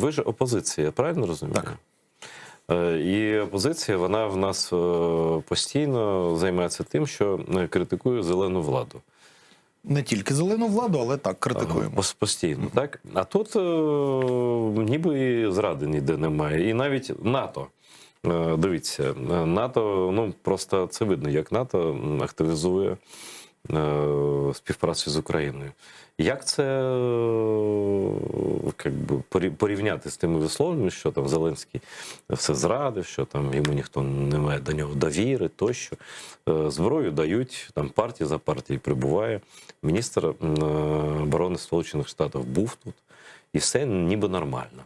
Ви ж опозиція, я правильно розумію? Так. Е, І опозиція вона в нас е, постійно займається тим, що е, критикує зелену владу. Не тільки зелену владу, але так критикуємо. Пос- Постійно, так? А тут ніби і зради ніде немає. І навіть НАТО. Дивіться, НАТО, ну просто це видно, як НАТО активізує е, співпрацю з Україною. Як це е, як би, порівняти з тими висловленнями, що там Зеленський все зрадив, що там йому ніхто не має до нього довіри, тощо Е, зброю дають там партія за партією прибуває. Міністр оборони Сполучених Штатів був тут, і все ніби нормально.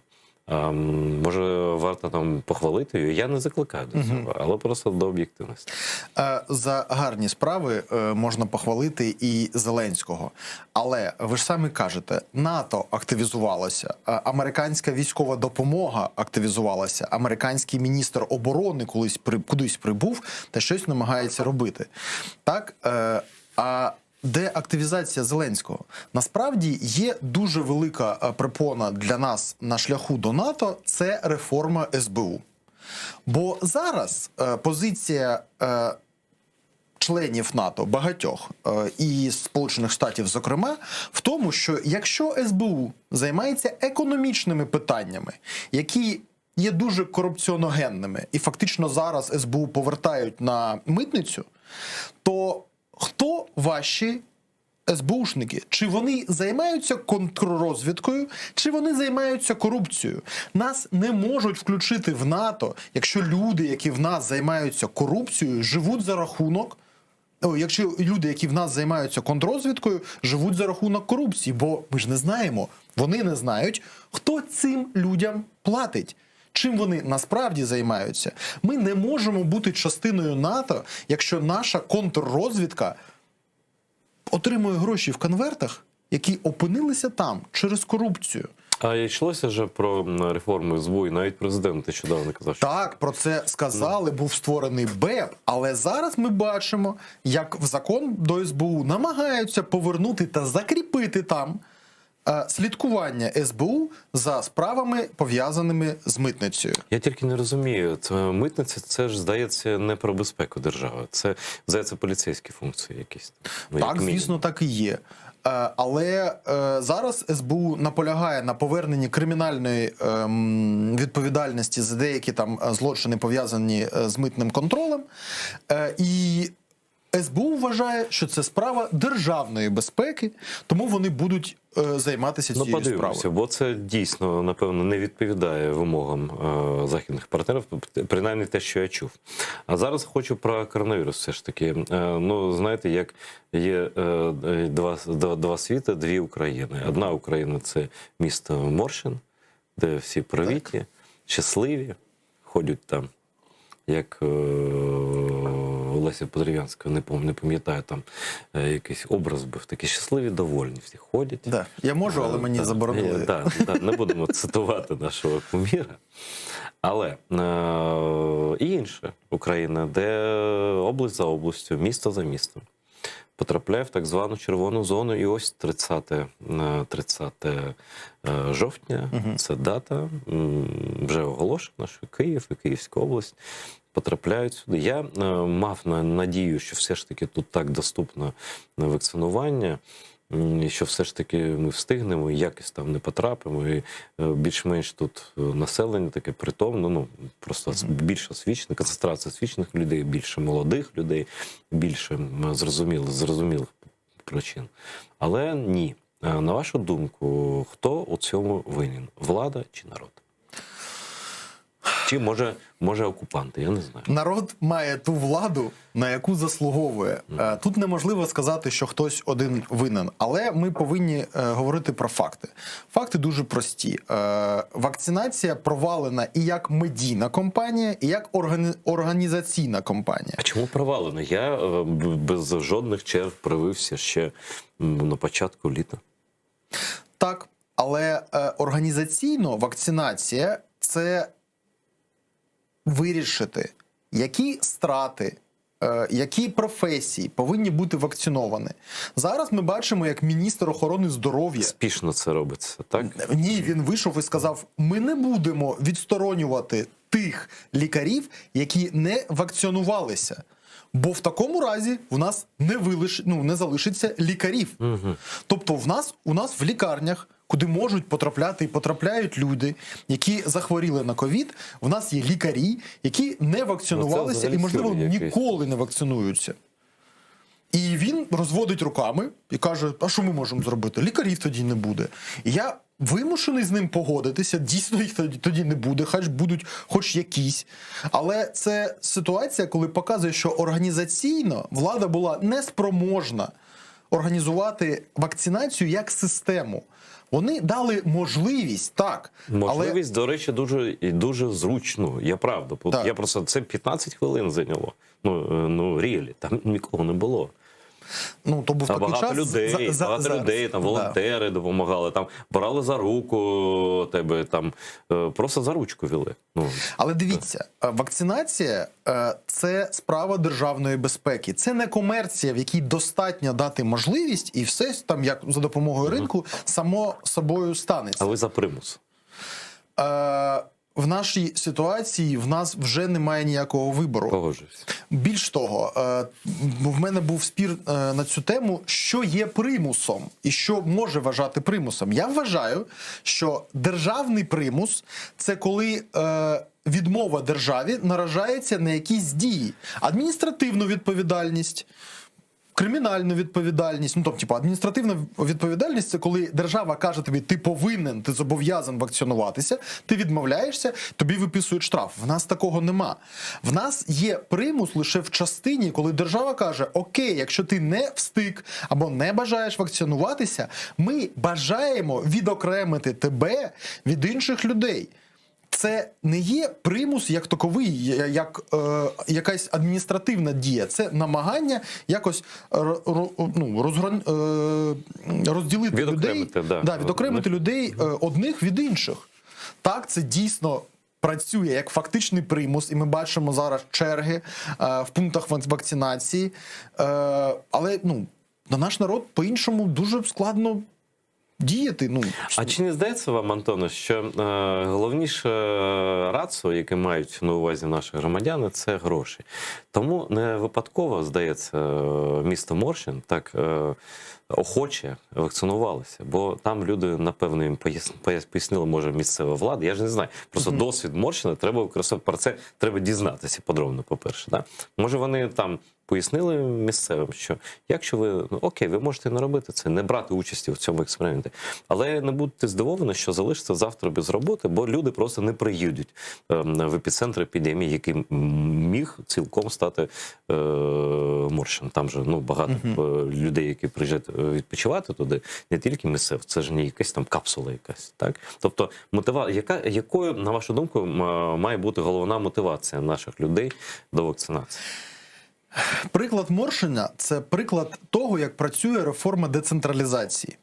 А, може, варто там похвалити його. Я не закликаю до цього, але просто до об'єктивності. Е, За гарні справи е, можна похвалити і Зеленського. Але ви ж самі кажете, НАТО активізувалося, е, американська військова допомога активізувалася, американський міністр оборони колись при кудись прибув та щось намагається робити. Так а. Де активізація Зеленського? Насправді є дуже велика е, препона для нас на шляху до НАТО це реформа СБУ. Бо зараз е, позиція е, членів НАТО багатьох е, і Сполучених Штатів, зокрема, в тому, що якщо СБУ займається економічними питаннями, які є дуже корупціоногенними, і фактично зараз СБУ повертають на митницю, то хто ваші СБУшники, чи вони займаються контррозвідкою, чи вони займаються корупцією? Нас не можуть включити в НАТО, якщо люди, які в нас займаються корупцією, живуть за рахунок. Якщо люди, які в нас займаються контррозвідкою, живуть за рахунок корупції, бо ми ж не знаємо, вони не знають, хто цим людям платить. Чим вони насправді займаються? Ми не можемо бути частиною НАТО, якщо наша контррозвідка отримує гроші в конвертах, які опинилися там через корупцію. А йшлося вже про реформи зву. СБУ, і навіть президент нещодавно казав, що Так, про це сказали, був створений БЕП. Але зараз ми бачимо, як в закон до СБУ намагаються повернути та закріпити там слідкування СБУ за справами пов'язаними з митницею. Я тільки не розумію, це митниця це ж здається не про безпеку держави. Це здається поліцейські функції якісь. Ну, як Так, мінімум. звісно, так і є. Але е, зараз СБУ наполягає на поверненні кримінальної ем, відповідальності за деякі там злочини пов'язані е, з митним контролем. Е, І СБУ вважає, що це справа державної безпеки, тому вони будуть е, займатися Ну, цією подивимося, справою. бо це дійсно напевно не відповідає вимогам е, західних партнерів, принаймні те, що я чув. А зараз хочу про коронавірус. Все ж таки, Е, ну знаєте, як є е, е, два, два, два світи, дві України. Одна Україна це місто Моршин, де всі привіті, щасливі, ходять там, як. Е, Олеся Подрів'янська, не пам'ятаю, там е, якийсь образ був, такі щасливі, довольні, всі ходять. Да. Я можу, але мені Так, заборонили. е, Так, так, не будемо цитувати нашого куміра. Але е, і інша Україна, де область за областю, місто за містом, потрапляє в так звану червону зону. І ось 30, е, 30 е, жовтня це дата вже оголошена, що Київ і Київська область потрапляють сюди. Я е, мав на надію, що все ж таки тут так доступно на вакцинування. Що все ж таки ми встигнемо, і якось там не потрапимо, і е, більш-менш тут е, населення таке притомно, ну просто ос- більше освічених, концентрація освічених людей, більше молодих людей, більше зрозумілих, зрозумілих причин. Але ні. Е, На вашу думку, хто у цьому винен? Влада чи народ? Чи може, може окупанти? Я не знаю. Народ має ту владу, на яку заслуговує. Е, Тут неможливо сказати, що хтось один винен, але ми повинні е, говорити про факти. Факти дуже прості. Е, Вакцинація провалена і як медійна компанія, і як організаційна компанія. А чому провалено? Я без жодних черв привився ще на початку літа. Так, але е, організаційно вакцинація це вирішити, які страти е, які професії повинні бути вакциновані. Зараз ми бачимо, як міністр охорони здоров'я Спішно це робиться, так? ні, він вийшов і сказав: ми не будемо відсторонювати тих лікарів, які не вакцинувалися. Бо в такому разі в нас не вилиш... ну, не залишиться лікарів. Угу. Тобто, в нас у нас в лікарнях, куди можуть потрапляти і потрапляють люди, які захворіли на ковід, в нас є лікарі, які не вакцинувалися і, можливо, ніколи не вакцинуються. І він розводить руками і каже: А що ми можемо зробити? Лікарів тоді не буде. І я вимушений з ним погодитися. Дійсно, їх тоді, тоді не буде, хай будуть хоч якісь. Але це ситуація, коли показує, що організаційно влада була неспроможна організувати вакцинацію як систему. Вони дали можливість, так, але Можливість, до речі, дуже і дуже зручну. Я правда. Так. Я просто це 15 хвилин зайняло. Ну е, ну рілі, там нікого не було. Ну то був А такий багато час людей, за- за- багато зараз. людей, там Да. волонтери допомагали, там брали за руку тебе, там е, просто за ручку вели. Ну Але дивіться, е, вакцинація е, це справа державної безпеки. Це не комерція, в якій достатньо дати можливість, і все там, як за допомогою ринку, само собою станеться. а ви за примус. Е, в нашій ситуації в нас вже немає ніякого вибору. Погоджуюсь. Більш того, е, в мене був спір е, на цю тему, що є примусом і що може вважати примусом. Я вважаю, що державний примус це коли. е, Відмова державі наражається на якісь дії, адміністративну відповідальність, кримінальну відповідальність. Ну тобто, типу, адміністративна відповідальність це коли держава каже тобі, ти повинен, ти зобов'язан вакцинуватися, ти відмовляєшся, тобі виписують штраф. В нас такого нема. В нас є примус лише в частині, коли держава каже: Окей, якщо ти не встиг або не бажаєш вакцинуватися, ми бажаємо відокремити тебе від інших людей. Це не є примус як таковий, як е, якась адміністративна дія. Це намагання якось ро- ро- ну, розгран, е, розділити людей, да. Да, відокремити Одних. людей е, одних від інших. Так, це дійсно. Працює як фактичний примус, і ми бачимо зараз черги е, в пунктах вакцинації. Е, але ну, на наш народ по-іншому дуже складно діяти. Ну, А чи не здається вам, Антоне, що е, головніше рацо, яке мають на увазі наші громадяни, це гроші. Тому не випадково, здається, е, місто Моршин так е, охоче вакцинувалося, бо там люди, напевно, їм пояс- пояс- пояснили, може, місцева влада. Я ж не знаю. Просто досвід Моршина треба використовувати. Про це треба дізнатися подробно, по-перше. Да? Може, вони там. Пояснили місцевим, що якщо ви ну окей, ви можете не робити це, не брати участі в цьому експерименті, але не будьте здивовані, що залишиться завтра без роботи, бо люди просто не приїдуть ем, в епіцентр епідемії, який міг цілком стати е, Моршин. Там же ну багато е, людей, які приїжджають е, відпочивати туди, не тільки місцев, це ж не якась там капсула, якась так. Тобто, мотива, яка якою на вашу думку має бути головна мотивація наших людей до вакцинації? Приклад Моршина це приклад того, як працює реформа децентралізації.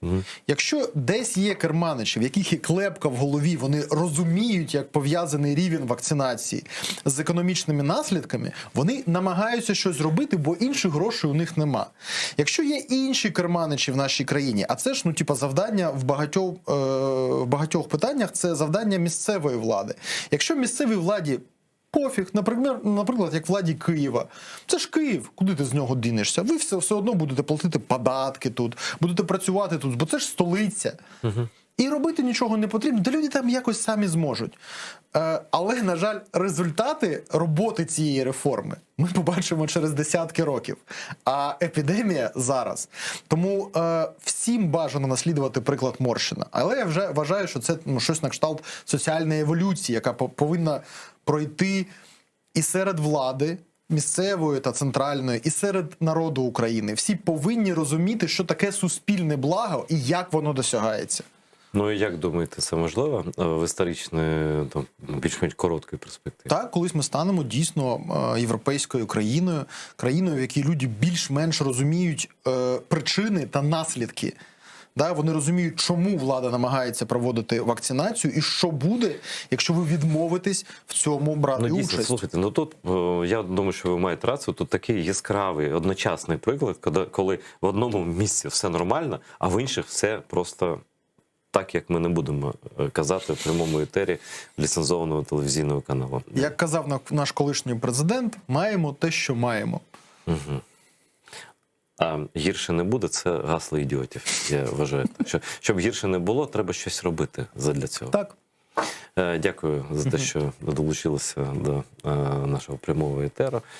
Якщо десь є керманичі, в яких є клепка в голові, вони розуміють, як пов'язаний рівень вакцинації з економічними наслідками, вони намагаються щось зробити, бо інших грошей у них нема. Якщо є інші керманичі в нашій країні, а це ж ну, типа, завдання в багатьох, е, в багатьох питаннях, це завдання місцевої влади. Якщо місцевій владі Пофіг, наприклад, наприклад, як владі Києва. Це ж Київ, куди ти з нього дінешся? Ви все, все одно будете платити податки тут, будете працювати тут, бо це ж столиця. І робити нічого не потрібно, та люди там якось самі зможуть. Е, але, на жаль, результати роботи цієї реформи ми побачимо через десятки років. А епідемія зараз. Тому е, всім бажано наслідувати приклад Морщина. Але я вже вважаю, що це ну, щось на кшталт соціальної еволюції, яка по- повинна пройти і серед влади. Місцевої та центральної, і серед народу України всі повинні розуміти, що таке суспільне благо і як воно досягається. Ну і як думаєте, це можливо е, в історичної там більш-менш короткої перспективі? Так, колись ми станемо дійсно е, європейською країною, країною, в якій люди більш-менш розуміють е, причини та наслідки Да, вони розуміють, чому влада намагається проводити вакцинацію, і що буде, якщо ви відмовитесь в цьому брати Ну, дійсно, участь. слухайте, ну тут е, я думаю, що ви маєте рацію. Тут такий яскравий одночасний приклад, коли, в одному місці все нормально, а в інших все просто так, як ми не будемо е, казати в прямому етері ліцензованого телевізійного каналу. Як казав на- наш колишній президент, маємо те, що маємо. А гірше не буде, це гасло ідіотів. Я вважаю. Що, щоб гірше не було, треба щось робити задля цього. Так. Е, Дякую за те, що долучилися до е, нашого прямого етеру.